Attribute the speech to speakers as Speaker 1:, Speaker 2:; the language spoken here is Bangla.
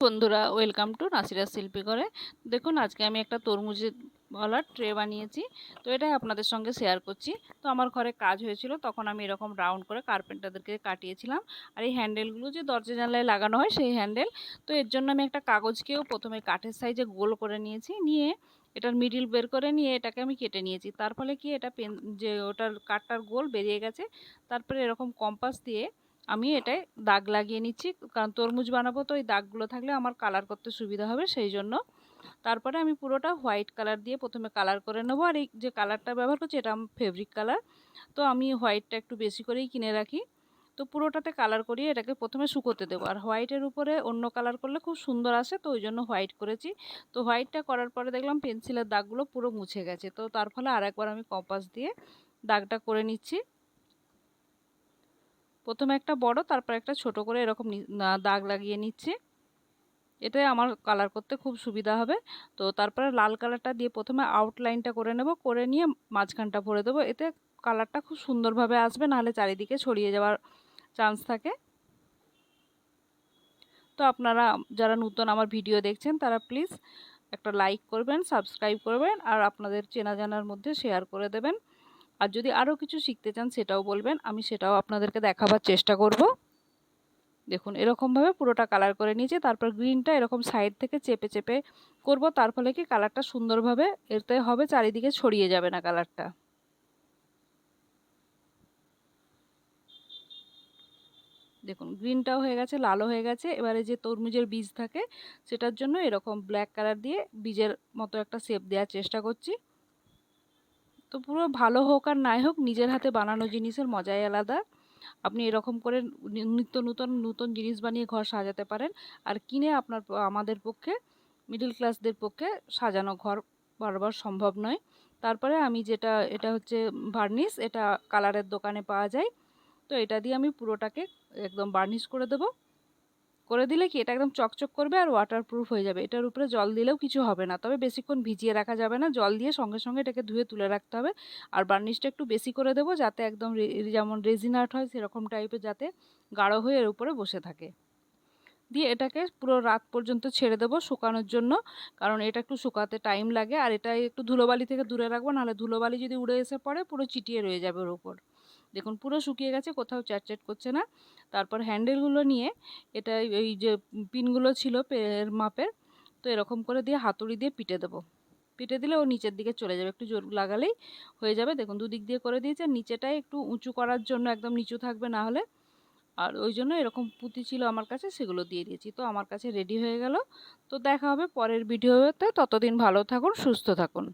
Speaker 1: বন্ধুরা ওয়েলকাম টু নাসিরা শিল্পী করে দেখুন, আজকে আমি একটা তরমুজের বলার ট্রে বানিয়েছি। তো এটাই আপনাদের সঙ্গে শেয়ার করছি। তো আমার ঘরে কাজ হয়েছিল, তখন আমি এরকম রাউন্ড করে কার্পেন্টারদেরকে কাটিয়েছিলাম। আর এই হ্যান্ডেলগুলো যে দরজা জানলায় লাগানো হয়, সেই হ্যান্ডেল তো এর জন্য আমি একটা কাগজকেও প্রথমে কাঠের সাইজে গোল করে নিয়েছি। নিয়ে এটার মিডিল বের করে নিয়ে এটাকে আমি কেটে নিয়েছি। তার ফলে কি, এটা পেন যে ওটার কাঠটার গোল বেরিয়ে গেছে। তারপরে এরকম কম্পাস দিয়ে আমি এটায় দাগ লাগিয়ে নিচ্ছি। কারণ তরমুজ বানাবো তো ওই দাগগুলো থাকলে আমার কালার করতে সুবিধা হবে সেই জন্য তারপরে আমি পুরোটা হোয়াইট কালার দিয়ে প্রথমে কালার করে নেব। আর এই যে কালারটা ব্যবহার করছি এটা আমার ফেব্রিক কালার তো আমি হোয়াইটটা একটু বেশি করেই কিনে রাখি। তো পুরোটাতে কালার করিয়ে এটাকে প্রথমে শুকোতে দেবো। আর হোয়াইটের উপরে অন্য কালার করলে খুব সুন্দর আসে, তো ওই জন্য হোয়াইট করেছি। তো হোয়াইটটা করার পরে দেখলাম পেন্সিলের দাগগুলো পুরো মুছে গেছে। তো তার ফলে আরেকবার আমি কম্পাস দিয়ে দাগটা করে নিচ্ছি। প্রথমে একটা বড়, তারপর একটা ছোট করে এরকম দাগ লাগিয়ে নিচ্ছি। এটাই আমার কালার করতে খুব সুবিধা হবে। তো তারপরে লাল কালারটা দিয়ে প্রথমে আউটলাইনটা করে নেব, করে নিয়ে মাঝখানটা ভরে দেবো। এতে কালারটা খুব সুন্দরভাবে আসবে, নাহলে চারিদিকে ছড়িয়ে যাওয়ার চান্স থাকে। তো আপনারা, যারা নতুন আমার ভিডিও দেখছেন, তারা প্লিজ একটা লাইক করবেন সাবস্ক্রাইব করবেন, আর আপনাদের চেনা জানার মধ্যে শেয়ার করে দেবেন। আর যদি আরও কিছু শিখতে চান সেটাও বলবেন, আমি সেটাও আপনাদেরকে দেখাবার চেষ্টা করব। দেখুন, এরকমভাবে পুরোটা কালার করে নিয়েছি, তারপর গ্রিনটা এরকম সাইড থেকে চেপে চেপে করব, তার ফলে কি কালারটা সুন্দরভাবে এতে হবে, চারিদিকে ছড়িয়ে যাবে না কালারটা দেখুন গ্রিনটাও হয়ে গেছে, লালও হয়ে গেছে, এবারে যে তরমুজের বীজ থাকে, সেটার জন্য এরকম ব্ল্যাক কালার দিয়ে বীজের মতো একটা শেপ দেওয়ার চেষ্টা করছি। তো পুরো ভালো হোক আর নাই হোক, নিজের হাতে বানানো জিনিসের মজাই আলাদা। আপনি এরকম করে নিত্য নূতন নূতন জিনিস বানিয়ে ঘর সাজাতে পারেন। আর কিনে আপনার আমাদের পক্ষে মিডিল ক্লাসদের পক্ষে সাজানো ঘর বারবার সম্ভব নয়। তারপরে আমি যেটা, এটা হচ্ছে ভার্নিশ এটা কালারের দোকানে পাওয়া যায়। তো এটা দিয়ে আমি পুরোটাকে একদম বার্নিশ করে দেবো। করে দিলে কি এটা একদম চকচক করবে আর ওয়াটারপ্রুফ হয়ে যাবে। এটার উপরে জল দিলেও কিছু হবে না। তবে বেশিক্ষণ ভিজিয়ে রাখা যাবে না। জল দিয়ে সঙ্গে সঙ্গে এটাকে ধুয়ে তুলে রাখতে হবে। আর বার্নিশটা একটু বেশি করে দেবো যাতে একদম যেমন রেজিন আর্ট হয় সেরকম টাইপের যাতে গাঢ় হয়ে এর উপরে বসে থাকে। দিয়ে এটাকে পুরো রাত পর্যন্ত ছেড়ে দেবো শুকানোর জন্য। কারণ এটা একটু শুকাতে টাইম লাগে। আর এটা একটু ধুলোবালি থেকে দূরে রাখব। নাহলে ধুলোবালি যদি উড়ে এসে পড়ে পুরো চিটিয়ে রয়ে যাবে ওর উপর। দেখুন পুরো শুকিয়ে গেছে, কোথাও চ্যাট করছে না। তারপর হ্যান্ডেলগুলো নিয়ে এটা এই যে পিনগুলো ছিল মাপের, তো এরকম করে দিয়ে হাতুড়ি দিয়ে পিটে দেবো। পিটে দিলে ও নিচের দিকে চলে যাবে, একটু জোর লাগালেই হয়ে যাবে। দেখুন দুদিক দিয়ে করে দিয়েছে, নিচেটাই একটু উঁচু করার জন্য একদম নিচু থাকবে না হলে। আর ওই জন্য এরকম পুঁতি ছিল আমার কাছে, সেগুলো দিয়ে দিয়েছি। তো আমার কাছে রেডি হয়ে গেল। তো দেখা হবে পরের ভিডিওতে ততদিন ভালো থাকুন, সুস্থ থাকুন।